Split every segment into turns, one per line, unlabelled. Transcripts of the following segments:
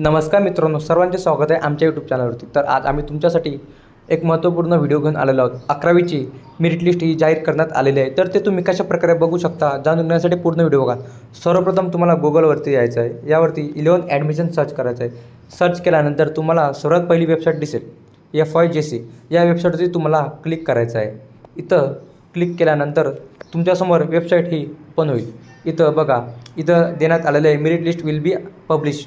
नमस्कार मित्रांनो सर्वांचे स्वागत आहे आमच्या यूट्यूब चॅनलवरती तर आज आम्ही तुमच्यासाठी एक महत्त्वपूर्ण व्हिडिओ घेऊन आलेलो आहोत. अकरावीची मेरिट लिस्ट ही जाहीर करण्यात आलेली आहे. तर ते तुम्ही कशा प्रकारे बघू शकता जाणून घेण्यासाठी पूर्ण व्हिडिओ बघा. सर्वप्रथम तुम्हाला गुगलवरती यायचं आहे. यावरती इलेवन ॲडमिशन सर्च करायचं आहे. सर्च केल्यानंतर तुम्हाला सर्वात पहिली वेबसाईट दिसेल. एफ वाय जे सी या वेबसाईटवरती तुम्हाला क्लिक करायचं आहे. इथं क्लिक केल्यानंतर तुमच्यासमोर वेबसाईट ही ओपन होईल. इथं बघा इथं देण्यात आलेलं आहे. Merit list will be publish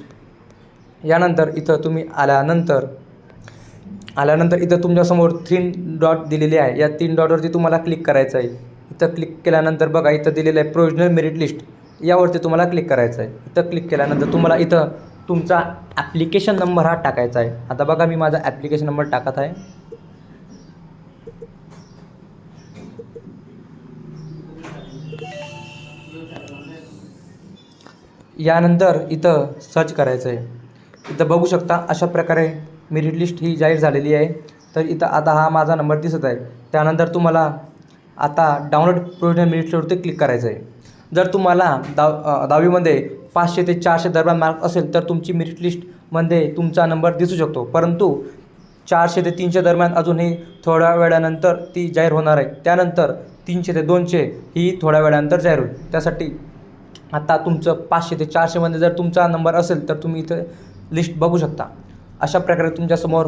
यानंतर इथं तुम्ही आल्यानंतर आल्यानंतर इथं तुमच्यासमोर थ्री डॉट दिलेले आहे. या तीन डॉटवरती तुम्हाला क्लिक करायचं आहे. इथं क्लिक केल्यानंतर बघा इथं दिलेलं आहे प्रोविजनल मेरिट लिस्ट यावरती तुम्हाला क्लिक करायचं आहे. इथं क्लिक केल्यानंतर तुम्हाला इथं तुमचा ॲप्लिकेशन नंबर हा टाकायचा आहे. आता बघा मी माझा ॲप्लिकेशन नंबर टाकत आहे. यानंतर इथं सर्च करायचं आहे. इथं बघू शकता अशा प्रकारे मेरिट लिस्ट ही जाहीर झालेली आहे. तर इथं आता हा माझा नंबर दिसत आहे. त्यानंतर तुम्हाला आता डाउनलोड प्रोविजनल मेरिट लिस्टवरती क्लिक करायचं आहे. जर तुम्हाला दाव दहावीमध्ये पाचशे ते चारशे दरम्यान मार्क असेल तर तुमची मेरिट लिस्टमध्ये तुमचा नंबर दिसू शकतो. परंतु चारशे ते तीनशे दरम्यान अजूनही थोड्या वेळानंतर ती जाहीर होणार आहे. त्यानंतर तीनशे ते दोनशे ही थोड्या वेळानंतर जाहीर होईल. त्यासाठी आता तुमचं पाचशे ते चारशेमध्ये जर तुमचा नंबर असेल तर तुम्ही इथं लिस्ट बघू शकता. अशा प्रकारे तुमच्यासमोर